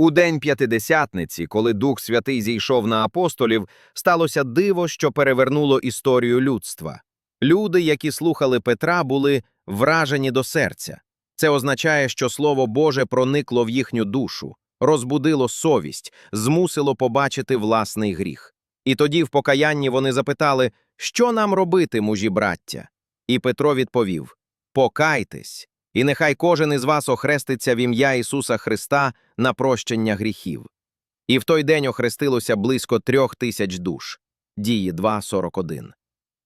У день п'ятидесятниці, коли Дух Святий зійшов на апостолів, сталося диво, що перевернуло історію людства. Люди, які слухали Петра, були вражені до серця. Це означає, що Слово Боже проникло в їхню душу, розбудило совість, змусило побачити власний гріх. І тоді в покаянні вони запитали, що нам робити, мужі браття? І Петро відповів: Покайтесь, і нехай кожен із вас охреститься в ім'я Ісуса Христа на прощення гріхів. І в той день охрестилося близько трьох тисяч душ. Дії 2.41.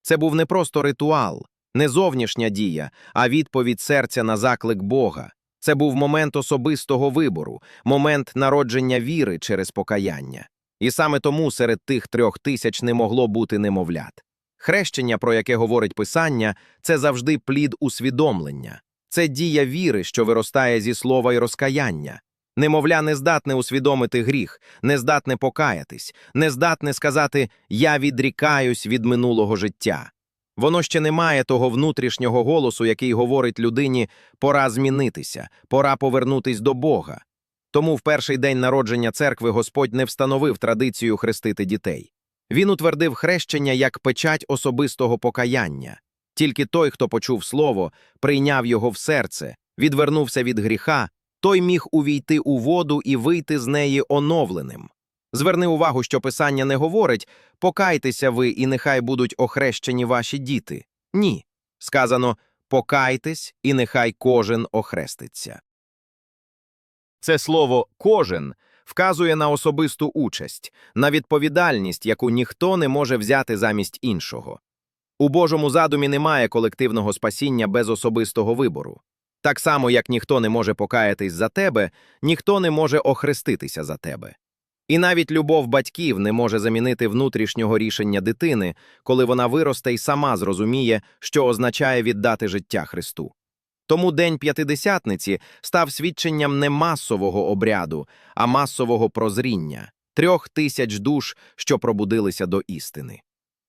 Це був не просто ритуал, не зовнішня дія, а відповідь серця на заклик Бога. Це був момент особистого вибору, момент народження віри через покаяння. І саме тому серед тих трьох тисяч не могло бути немовлят. Хрещення, про яке говорить Писання, це завжди плід усвідомлення. Це дія віри, що виростає зі слова і розкаяння. Немовля не здатне усвідомити гріх, не здатне покаятись, не здатне сказати Я відрікаюсь від минулого життя. Воно ще не має того внутрішнього голосу, який говорить людині пора змінитися, пора повернутись до Бога. Тому в перший день народження церкви Господь не встановив традицію хрестити дітей. Він утвердив хрещення як печать особистого покаяння. Тільки той, хто почув слово, прийняв його в серце, відвернувся від гріха, той міг увійти у воду і вийти з неї оновленим. Зверни увагу, що Писання не говорить покайтеся ви, і нехай будуть охрещені ваші діти. Ні. Сказано покайтесь, і нехай кожен охреститься. Це слово кожен вказує на особисту участь, на відповідальність, яку ніхто не може взяти замість іншого. У Божому задумі немає колективного спасіння без особистого вибору. Так само, як ніхто не може покаятись за тебе, ніхто не може охреститися за тебе. І навіть любов батьків не може замінити внутрішнього рішення дитини, коли вона виросте і сама зрозуміє, що означає віддати життя Христу. Тому День П'ятидесятниці став свідченням не масового обряду, а масового прозріння трьох тисяч душ, що пробудилися до істини.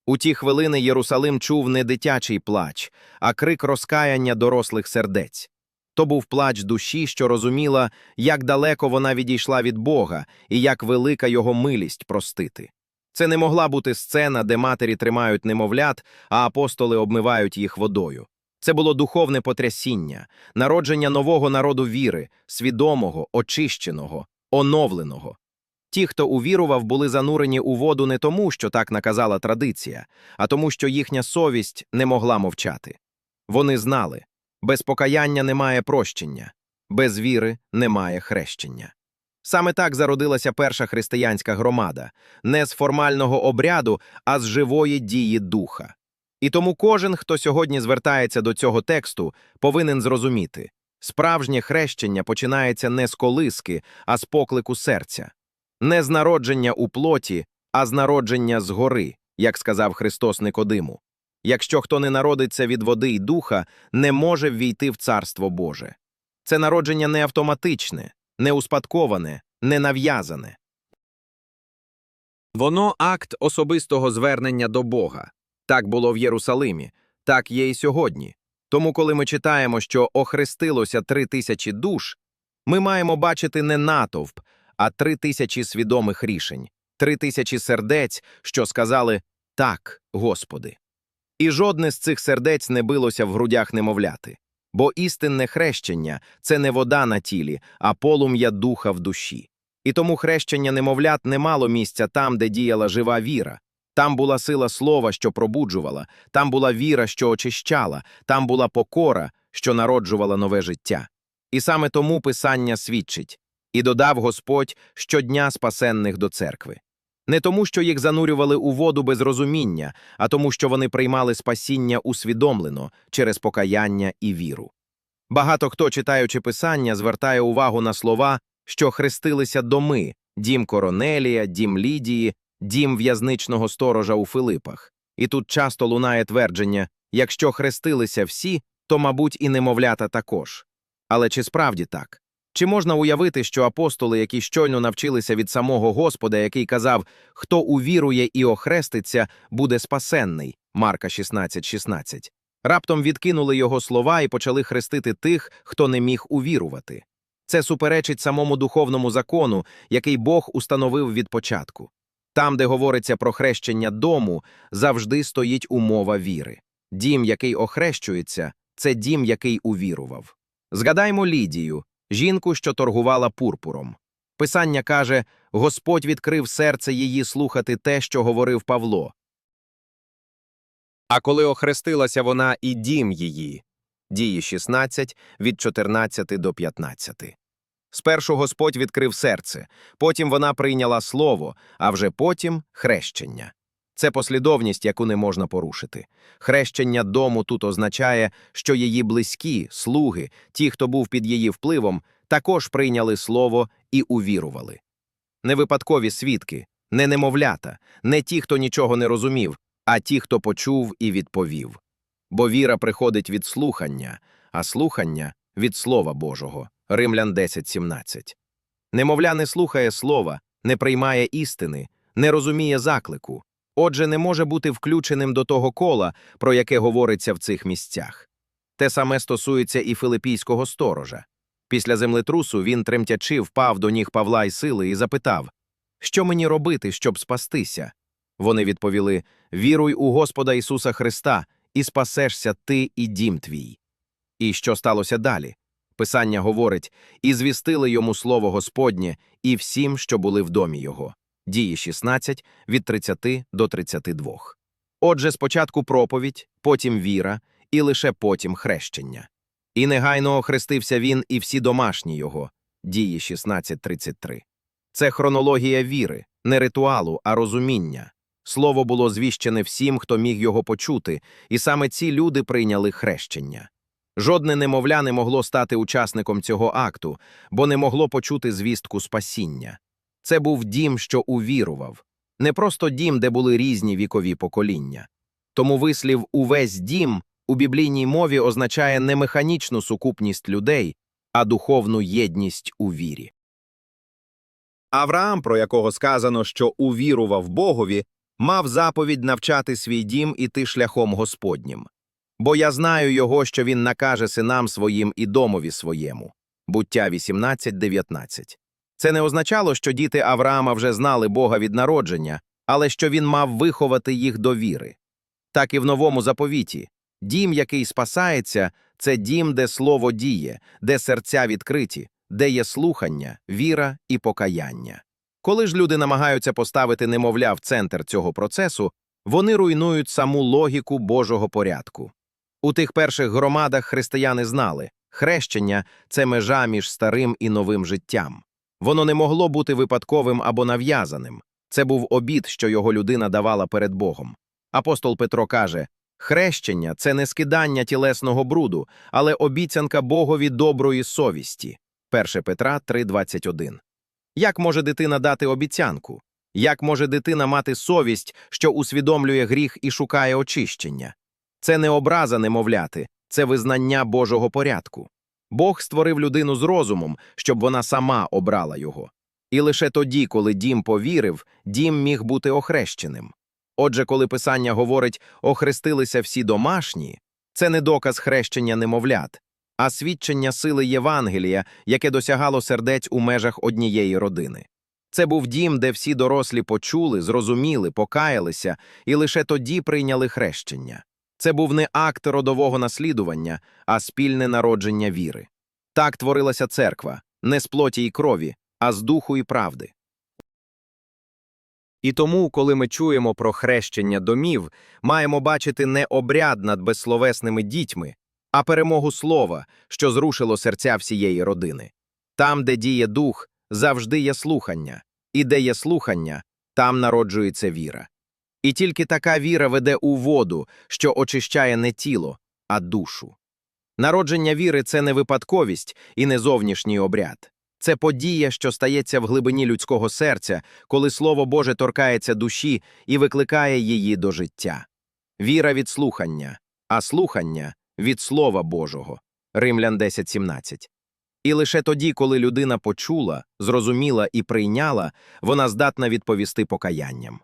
У ті хвилини Єрусалим чув не дитячий плач, а крик розкаяння дорослих сердець. То був плач душі, що розуміла, як далеко вона відійшла від Бога і як велика його милість простити. Це не могла бути сцена, де матері тримають немовлят, а апостоли обмивають їх водою. Це було духовне потрясіння, народження нового народу віри, свідомого, очищеного, оновленого. Ті, хто увірував, були занурені у воду не тому, що так наказала традиція, а тому, що їхня совість не могла мовчати. Вони знали без покаяння немає прощення, без віри немає хрещення. Саме так зародилася перша християнська громада, не з формального обряду, а з живої дії духа. І тому кожен, хто сьогодні звертається до цього тексту, повинен зрозуміти справжнє хрещення починається не з колиски, а з поклику серця, не з народження у плоті, а з народження згори, як сказав Христос Никодиму. Якщо хто не народиться від води й духа, не може ввійти в Царство Боже. Це народження не автоматичне, не успадковане, не нав'язане. Воно акт особистого звернення до Бога. Так було в Єрусалимі, так є і сьогодні. Тому, коли ми читаємо, що охрестилося три тисячі душ, ми маємо бачити не натовп, а три тисячі свідомих рішень, три тисячі сердець, що сказали так, Господи. І жодне з цих сердець не билося в грудях немовляти, бо істинне хрещення це не вода на тілі, а полум'я духа в душі. І тому хрещення немовлят не мало місця там, де діяла жива віра. Там була сила слова, що пробуджувала, там була віра, що очищала, там була покора, що народжувала нове життя. І саме тому Писання свідчить і додав Господь щодня спасенних до церкви. Не тому, що їх занурювали у воду без розуміння, а тому, що вони приймали спасіння усвідомлено через покаяння і віру. Багато хто, читаючи Писання, звертає увагу на слова, що хрестилися доми дім Коронелія, дім Лідії, дім в'язничного сторожа у Филипах. І тут часто лунає твердження якщо хрестилися всі, то, мабуть, і немовлята також. Але чи справді так? Чи можна уявити, що апостоли, які щойно навчилися від самого Господа, який казав, хто увірує і охреститься, буде спасенний, Марка 16,16, 16, раптом відкинули його слова і почали хрестити тих, хто не міг увірувати? Це суперечить самому духовному закону, який Бог установив від початку. Там, де говориться про хрещення дому, завжди стоїть умова віри. Дім, який охрещується, це дім, який увірував. Згадаймо Лідію, жінку, що торгувала пурпуром. Писання каже, Господь відкрив серце її слухати те, що говорив Павло. А коли охрестилася вона і дім її. Дії 16, від 14 до 15. Спершу Господь відкрив серце, потім вона прийняла слово, а вже потім хрещення. Це послідовність, яку не можна порушити. Хрещення дому тут означає, що її близькі, слуги, ті, хто був під її впливом, також прийняли слово і увірували. Не випадкові свідки, не немовлята, не ті, хто нічого не розумів, а ті, хто почув і відповів. Бо віра приходить від слухання, а слухання від Слова Божого. Римлян 10.17. Немовля не слухає слова, не приймає істини, не розуміє заклику, отже, не може бути включеним до того кола, про яке говориться в цих місцях. Те саме стосується і филипійського сторожа. Після землетрусу він тремтячи впав до ніг Павла й сили і запитав, що мені робити, щоб спастися? Вони відповіли: Віруй у Господа Ісуса Христа, і спасешся ти і дім твій. І що сталося далі? Писання говорить, і звістили йому слово Господнє і всім, що були в домі його. Дії 16, від 30 до 32. Отже, спочатку проповідь, потім віра, і лише потім хрещення. І негайно охрестився він і всі домашні його. Дії 16.33. Це хронологія віри, не ритуалу, а розуміння. Слово було звіщене всім, хто міг його почути, і саме ці люди прийняли хрещення. Жодне немовля не могло стати учасником цього акту, бо не могло почути звістку спасіння. Це був дім, що увірував, не просто дім, де були різні вікові покоління. Тому вислів увесь дім у біблійній мові означає не механічну сукупність людей, а духовну єдність у вірі. Авраам, про якого сказано, що увірував Богові, мав заповідь навчати свій дім іти шляхом Господнім. Бо я знаю його, що він накаже синам своїм і домові своєму. Буття 18.19. Це не означало, що діти Авраама вже знали Бога від народження, але що він мав виховати їх до віри. Так і в новому заповіті дім, який спасається, це дім, де слово діє, де серця відкриті, де є слухання, віра і покаяння. Коли ж люди намагаються поставити немовля в центр цього процесу, вони руйнують саму логіку Божого порядку. У тих перших громадах християни знали хрещення це межа між старим і новим життям. Воно не могло бути випадковим або нав'язаним. Це був обід, що його людина давала перед Богом. Апостол Петро каже хрещення це не скидання тілесного бруду, але обіцянка Богові доброї совісті. 1 Петра 3,21. Як може дитина дати обіцянку? Як може дитина мати совість, що усвідомлює гріх і шукає очищення? Це не образа немовляти, це визнання Божого порядку. Бог створив людину з розумом, щоб вона сама обрала його. І лише тоді, коли дім повірив, дім міг бути охрещеним. Отже, коли писання говорить охрестилися всі домашні, це не доказ хрещення немовлят, а свідчення сили Євангелія, яке досягало сердець у межах однієї родини. Це був дім, де всі дорослі почули, зрозуміли, покаялися і лише тоді прийняли хрещення. Це був не акт родового наслідування, а спільне народження віри. Так творилася церква, не з плоті й крові, а з духу і правди. І тому, коли ми чуємо про хрещення домів, маємо бачити не обряд над безсловесними дітьми, а перемогу слова, що зрушило серця всієї родини. Там, де діє дух, завжди є слухання, і де є слухання, там народжується віра. І тільки така віра веде у воду, що очищає не тіло, а душу. Народження віри це не випадковість і не зовнішній обряд. Це подія, що стається в глибині людського серця, коли Слово Боже торкається душі і викликає її до життя. Віра від слухання, а слухання від Слова Божого. Римлян 10.17. І лише тоді, коли людина почула, зрозуміла і прийняла, вона здатна відповісти покаянням.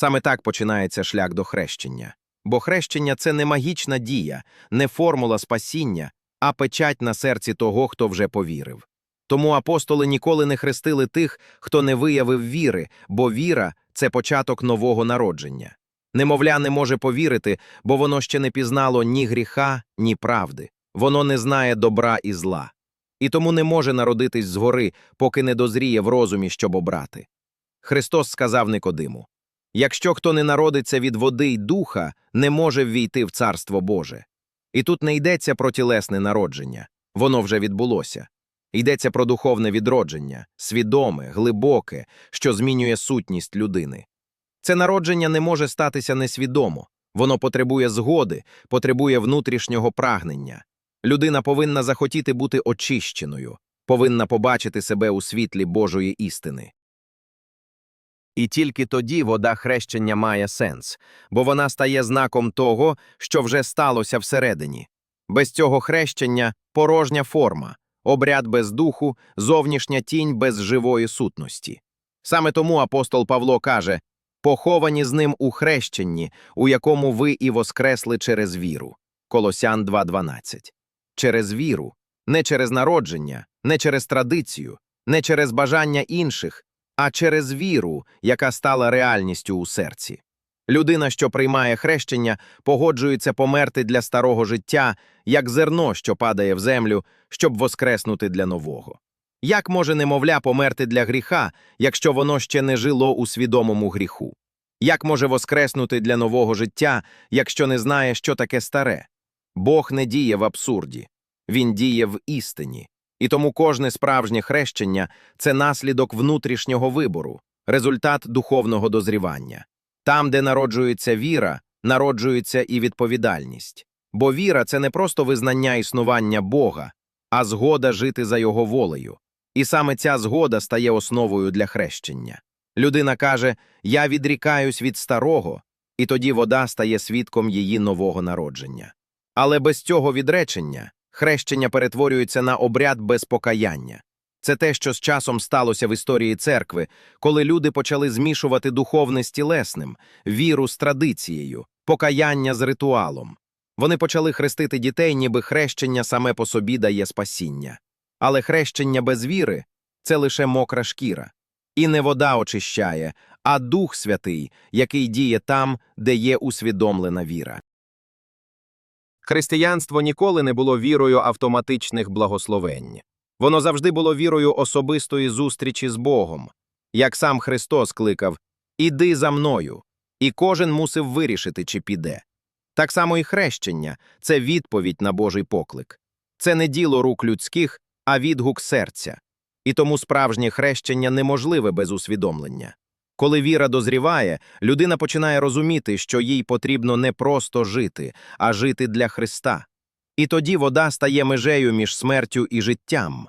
Саме так починається шлях до хрещення. Бо хрещення це не магічна дія, не формула спасіння, а печать на серці того, хто вже повірив. Тому апостоли ніколи не хрестили тих, хто не виявив віри, бо віра це початок нового народження. Немовля не може повірити, бо воно ще не пізнало ні гріха, ні правди. Воно не знає добра і зла. І тому не може народитись згори, поки не дозріє в розумі, щоб обрати. Христос сказав Никодиму: Якщо хто не народиться від води й духа, не може ввійти в Царство Боже. І тут не йдеться про тілесне народження, воно вже відбулося. Йдеться про духовне відродження, свідоме, глибоке, що змінює сутність людини. Це народження не може статися несвідомо, воно потребує згоди, потребує внутрішнього прагнення. Людина повинна захотіти бути очищеною, повинна побачити себе у світлі Божої істини. І тільки тоді вода хрещення має сенс, бо вона стає знаком того, що вже сталося всередині. Без цього хрещення порожня форма, обряд без духу, зовнішня тінь без живої сутності. Саме тому апостол Павло каже поховані з ним у хрещенні, у якому ви і воскресли через віру. Колосян 2.12. Через віру, не через народження, не через традицію, не через бажання інших, а через віру, яка стала реальністю у серці. Людина, що приймає хрещення, погоджується померти для старого життя, як зерно, що падає в землю, щоб воскреснути для нового. Як може немовля померти для гріха, якщо воно ще не жило у свідомому гріху? Як може воскреснути для нового життя, якщо не знає, що таке старе? Бог не діє в абсурді, він діє в істині. І тому кожне справжнє хрещення це наслідок внутрішнього вибору, результат духовного дозрівання. Там, де народжується віра, народжується і відповідальність. Бо віра це не просто визнання існування Бога, а згода жити за його волею. І саме ця згода стає основою для хрещення. Людина каже: Я відрікаюсь від старого, і тоді вода стає свідком її нового народження. Але без цього відречення хрещення перетворюється на обряд без покаяння. Це те, що з часом сталося в історії церкви, коли люди почали змішувати духовне з тілесним, віру з традицією, покаяння з ритуалом. Вони почали хрестити дітей, ніби хрещення саме по собі дає спасіння. Але хрещення без віри це лише мокра шкіра. І не вода очищає, а Дух Святий, який діє там, де є усвідомлена віра. Християнство ніколи не було вірою автоматичних благословень. Воно завжди було вірою особистої зустрічі з Богом. Як сам Христос кликав Іди за мною, і кожен мусив вирішити, чи піде. Так само і хрещення це відповідь на Божий поклик. Це не діло рук людських, а відгук серця. І тому справжнє хрещення неможливе без усвідомлення. Коли віра дозріває, людина починає розуміти, що їй потрібно не просто жити, а жити для Христа. І тоді вода стає межею між смертю і життям.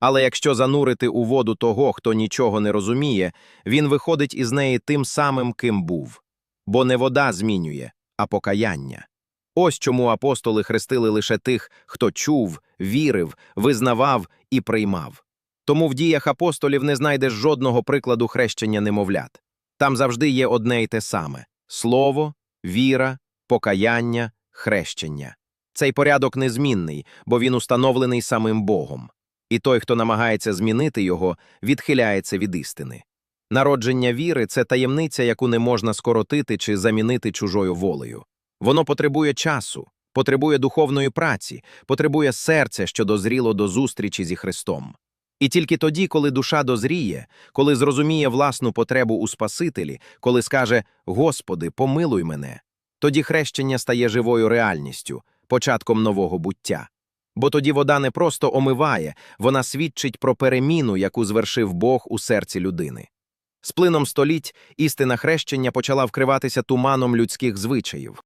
Але якщо занурити у воду того, хто нічого не розуміє, він виходить із неї тим самим, ким був. Бо не вода змінює, а покаяння. Ось чому апостоли хрестили лише тих, хто чув, вірив, визнавав і приймав. Тому в діях апостолів не знайдеш жодного прикладу хрещення немовлят. Там завжди є одне й те саме слово, віра, покаяння, хрещення. Цей порядок незмінний, бо він установлений самим Богом. І той, хто намагається змінити його, відхиляється від істини. Народження віри це таємниця, яку не можна скоротити чи замінити чужою волею. Воно потребує часу, потребує духовної праці, потребує серця, що дозріло до зустрічі зі Христом. І тільки тоді, коли душа дозріє, коли зрозуміє власну потребу у Спасителі, коли скаже Господи, помилуй мене, тоді хрещення стає живою реальністю, початком нового буття. Бо тоді вода не просто омиває, вона свідчить про переміну, яку звершив Бог у серці людини. З плином століть істина хрещення почала вкриватися туманом людських звичаїв.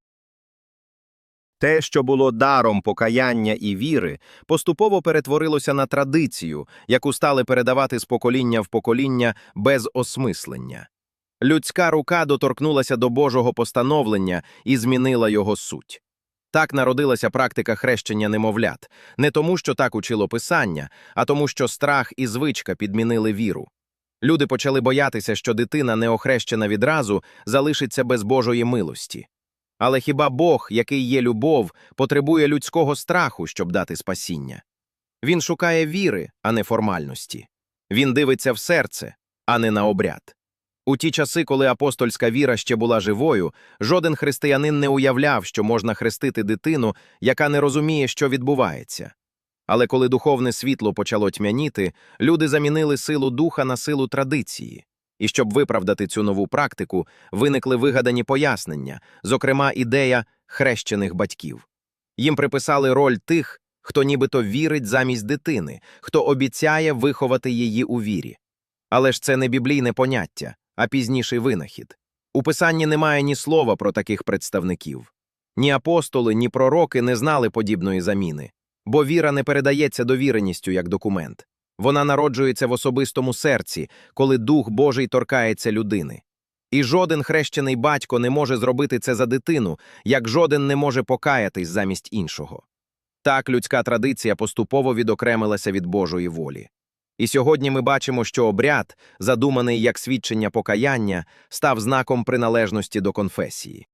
Те, що було даром покаяння і віри, поступово перетворилося на традицію, яку стали передавати з покоління в покоління без осмислення. Людська рука доторкнулася до Божого постановлення і змінила його суть. Так народилася практика хрещення немовлят, не тому, що так учило писання, а тому, що страх і звичка підмінили віру. Люди почали боятися, що дитина, не охрещена відразу, залишиться без Божої милості. Але хіба Бог, який є любов, потребує людського страху, щоб дати спасіння? Він шукає віри, а не формальності. Він дивиться в серце, а не на обряд. У ті часи, коли апостольська віра ще була живою, жоден християнин не уявляв, що можна хрестити дитину, яка не розуміє, що відбувається. Але коли духовне світло почало тьмяніти, люди замінили силу духа на силу традиції. І щоб виправдати цю нову практику, виникли вигадані пояснення, зокрема ідея хрещених батьків. Їм приписали роль тих, хто нібито вірить замість дитини, хто обіцяє виховати її у вірі. Але ж це не біблійне поняття, а пізніший винахід. У писанні немає ні слова про таких представників. Ні апостоли, ні пророки не знали подібної заміни, бо віра не передається довіреністю як документ. Вона народжується в особистому серці, коли Дух Божий торкається людини. І жоден хрещений батько не може зробити це за дитину, як жоден не може покаятись замість іншого. Так людська традиція поступово відокремилася від Божої волі. І сьогодні ми бачимо, що обряд, задуманий як свідчення покаяння, став знаком приналежності до конфесії.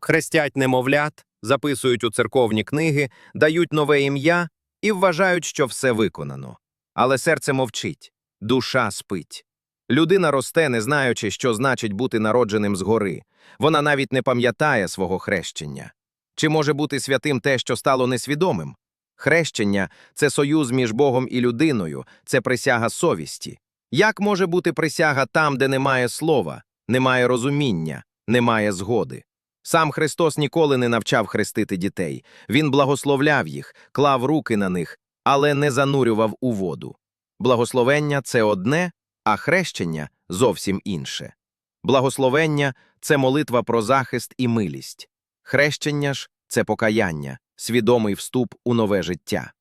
Хрестять немовлят, записують у церковні книги, дають нове ім'я і вважають, що все виконано. Але серце мовчить, душа спить. Людина росте, не знаючи, що значить бути народженим згори. Вона навіть не пам'ятає свого хрещення. Чи може бути святим те, що стало несвідомим? Хрещення це союз між Богом і людиною, це присяга совісті. Як може бути присяга там, де немає слова, немає розуміння, немає згоди? Сам Христос ніколи не навчав хрестити дітей. Він благословляв їх, клав руки на них, але не занурював у воду. Благословення це одне, а хрещення зовсім інше. Благословення це молитва про захист і милість. Хрещення ж це покаяння, свідомий вступ у нове життя.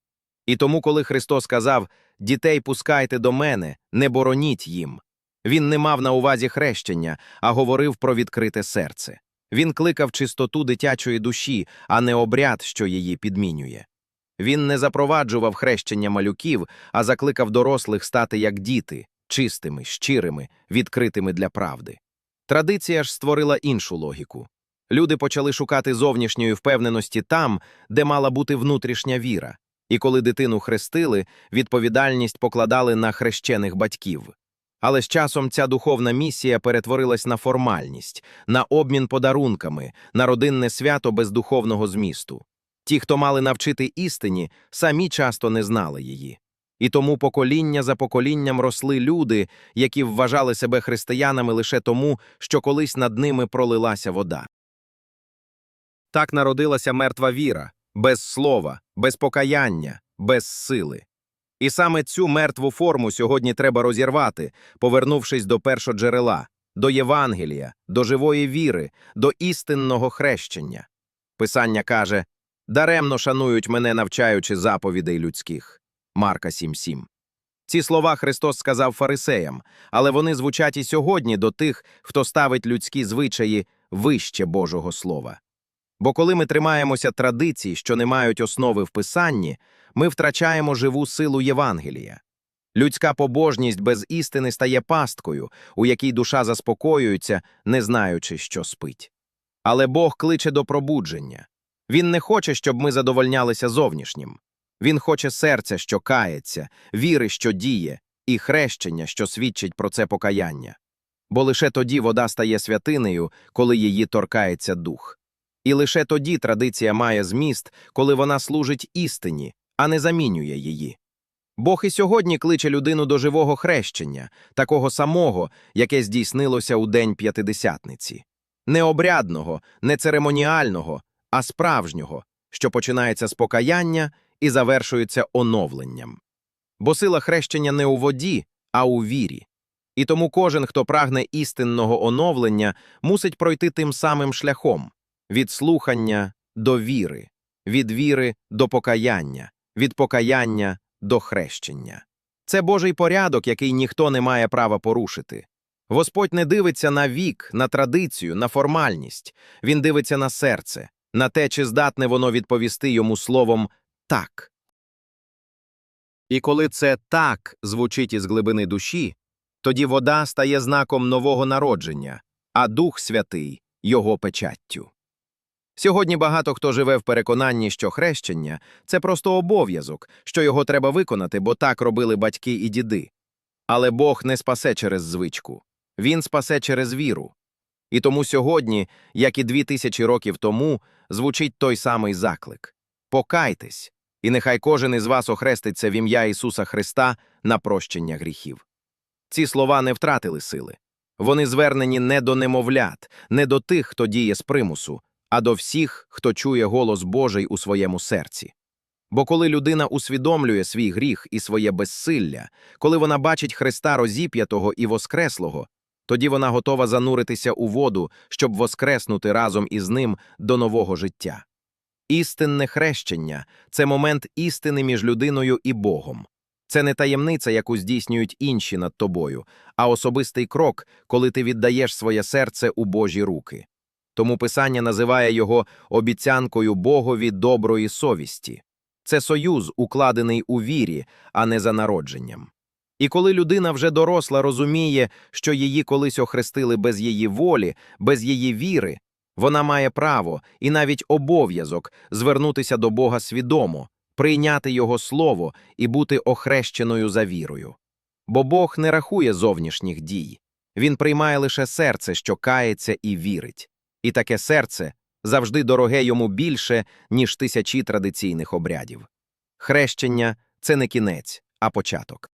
І тому, коли Христос сказав «Дітей пускайте до мене, не бороніть їм», Він не мав на увазі хрещення, а говорив про відкрите серце. Він кликав чистоту дитячої душі, а не обряд, що її підмінює. Він не запроваджував хрещення малюків, а закликав дорослих стати як діти, чистими, щирими, відкритими для правди. Традиція ж створила іншу логіку. Люди почали шукати зовнішньої впевненості там, де мала бути внутрішня віра, і коли дитину хрестили, відповідальність покладали на хрещених батьків. Але з часом ця духовна місія перетворилась на формальність, на обмін подарунками, на родинне свято без духовного змісту. Ті, хто мали навчити істині, самі часто не знали її. І тому покоління за поколінням росли люди, які вважали себе християнами лише тому, що колись над ними пролилася вода. Так народилася мертва віра, без слова, без покаяння, без сили. І саме цю мертву форму сьогодні треба розірвати, повернувшись до першоджерела, до Євангелія, до живої віри, до істинного хрещення. Писання каже даремно шанують мене, навчаючи заповідей людських. Марка 7.7. Ці слова Христос сказав фарисеям, але вони звучать і сьогодні до тих, хто ставить людські звичаї вище Божого Слова. Бо коли ми тримаємося традицій, що не мають основи в Писанні, ми втрачаємо живу силу Євангелія. Людська побожність без істини стає пасткою, у якій душа заспокоюється, не знаючи, що спить. Але Бог кличе до пробудження. Він не хоче, щоб ми задовольнялися зовнішнім. Він хоче серця, що кається, віри, що діє, і хрещення, що свідчить про це покаяння. Бо лише тоді вода стає святинею, коли її торкається дух. І лише тоді традиція має зміст, коли вона служить істині, а не замінює її. Бог і сьогодні кличе людину до живого хрещення, такого самого, яке здійснилося у день п'ятидесятниці. Не обрядного, не церемоніального, а справжнього, що починається з покаяння і завершується оновленням. Бо сила хрещення не у воді, а у вірі. І тому кожен, хто прагне істинного оновлення, мусить пройти тим самим шляхом від слухання до віри, від віри до покаяння, від покаяння до хрещення. Це Божий порядок, який ніхто не має права порушити. Господь не дивиться на вік, на традицію, на формальність, він дивиться на серце, на те, чи здатне воно відповісти йому словом так. І коли це так звучить із глибини душі, тоді вода стає знаком нового народження, а Дух Святий його печаттю. Сьогодні багато хто живе в переконанні, що хрещення це просто обов'язок, що його треба виконати, бо так робили батьки і діди. Але Бог не спасе через звичку, Він спасе через віру. І тому сьогодні, як і дві тисячі років тому, звучить той самий заклик Покайтесь, і нехай кожен із вас охреститься в ім'я Ісуса Христа на прощення гріхів. Ці слова не втратили сили. Вони звернені не до немовлят, не до тих, хто діє з примусу, а до всіх, хто чує голос Божий у своєму серці. Бо коли людина усвідомлює свій гріх і своє безсилля, коли вона бачить Христа розіп'ятого і воскреслого, тоді вона готова зануритися у воду, щоб воскреснути разом із ним до нового життя. Істинне хрещення це момент істини між людиною і Богом. Це не таємниця, яку здійснюють інші над тобою, а особистий крок, коли ти віддаєш своє серце у Божі руки. Тому Писання називає його обіцянкою Богові доброї совісті. Це союз, укладений у вірі, а не за народженням. І коли людина вже доросла розуміє, що її колись охрестили без її волі, без її віри, вона має право і навіть обов'язок звернутися до Бога свідомо, прийняти Його слово і бути охрещеною за вірою. Бо Бог не рахує зовнішніх дій, Він приймає лише серце, що кається і вірить. І таке серце завжди дороге йому більше, ніж тисячі традиційних обрядів. Хрещення це не кінець, а початок.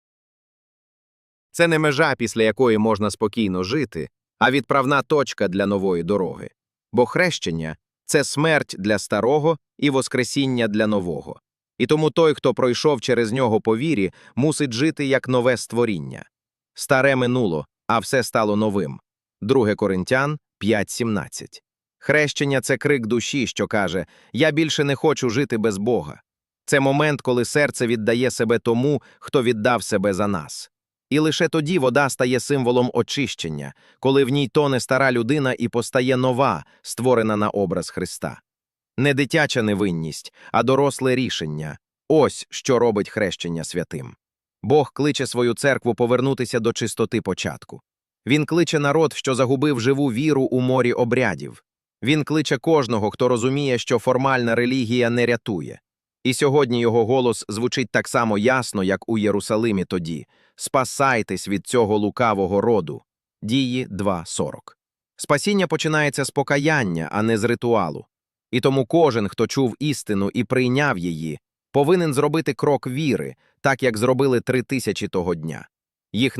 Це не межа, після якої можна спокійно жити, а відправна точка для нової дороги. Бо хрещення це смерть для старого і воскресіння для нового. І тому той, хто пройшов через нього по вірі, мусить жити як нове створіння. Старе минуло, а все стало новим. 2 Коринтян 5.17. Хрещення це крик душі, що каже: Я більше не хочу жити без Бога. Це момент, коли серце віддає себе тому, хто віддав себе за нас. І лише тоді вода стає символом очищення, коли в ній тоне стара людина і постає нова, створена на образ Христа. Не дитяча невинність, а доросле рішення ось що робить хрещення святим. Бог кличе свою церкву повернутися до чистоти початку. Він кличе народ, що загубив живу віру у морі обрядів. Він кличе кожного, хто розуміє, що формальна релігія не рятує. І сьогодні його голос звучить так само ясно, як у Єрусалимі тоді спасайтесь від цього лукавого роду. Дії 2.40. Спасіння починається з покаяння, а не з ритуалу. І тому кожен, хто чув істину і прийняв її, повинен зробити крок віри, так як зробили три тисячі того дня. Їх